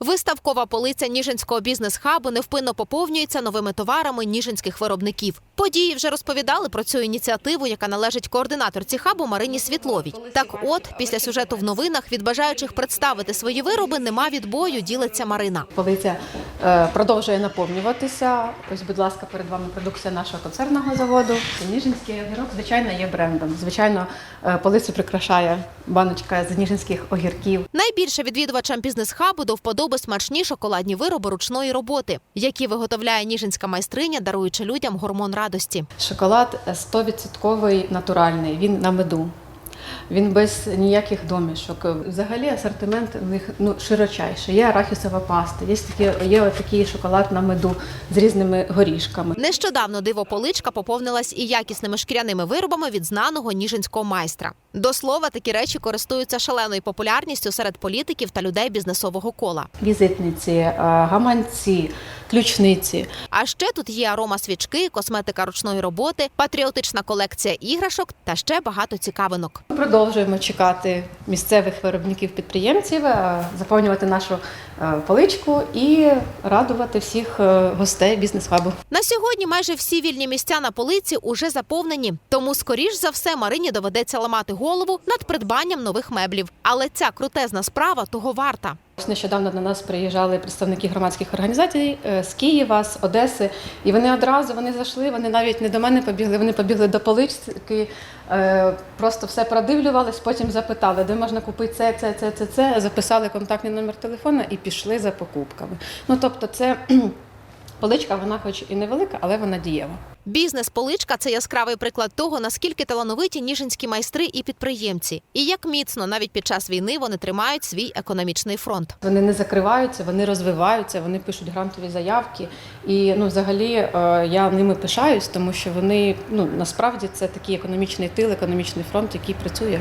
Виставкова полиця Ніжинського бізнес-хабу невпинно поповнюється новими товарами ніжинських виробників. Події вже розповідали про цю ініціативу, яка належить координаторці хабу Марині Світловій. Так, от після сюжету в новинах від бажаючих представити свої вироби нема відбою. Ділиться Марина. Полиця е, продовжує наповнюватися. Ось, будь ласка, перед вами продукція нашого концерного заводу. Ніжинський огірок, звичайно, є брендом. Звичайно, е, полицю прикрашає баночка з ніжинських огірків. Найбільше відвідувачам бізнес-хабу до вподоби смачні шоколадні вироби ручної роботи, які виготовляє ніжинська майстриня, даруючи людям гормон радості. Шоколад е, 100% натуральний, він на меду. Він без ніяких домішок. Взагалі асортимент у них ну, широчайший. Є арахісова паста, є, такі, є такий шоколад на меду з різними горішками. Нещодавно диво поличка поповнилась і якісними шкіряними виробами від знаного ніжинського майстра. До слова, такі речі користуються шаленою популярністю серед політиків та людей бізнесового кола. Візитниці, е, гаманці, ключниці. А ще тут є арома свічки, косметика ручної роботи, патріотична колекція іграшок та ще багато цікавинок. Ми продовжуємо чекати місцевих виробників підприємців, е, заповнювати нашу е, поличку і радувати всіх е, гостей бізнес-хабу. На сьогодні майже всі вільні місця на полиці уже заповнені. Тому, скоріш за все, Марині доведеться ламати голову над придбанням нових меблів. Але ця крутезна справа того варта. Нещодавно до нас приїжджали представники громадських організацій е, з Києва, з Одеси, і вони одразу вони зайшли. Вони навіть не до мене побігли, вони побігли до полички, е, просто все продивлювались, потім запитали, де можна купити це, це, це, це, це. Записали контактний номер телефона і пішли за покупками. Ну тобто, це поличка, вона, хоч і невелика, але вона дієва. Бізнес-поличка це яскравий приклад того, наскільки талановиті ніжинські майстри і підприємці, і як міцно навіть під час війни вони тримають свій економічний фронт. Вони не закриваються, вони розвиваються, вони пишуть грантові заявки. І ну, взагалі е, я ними пишаюсь, тому що вони ну насправді це такий економічний тил, економічний фронт, який працює.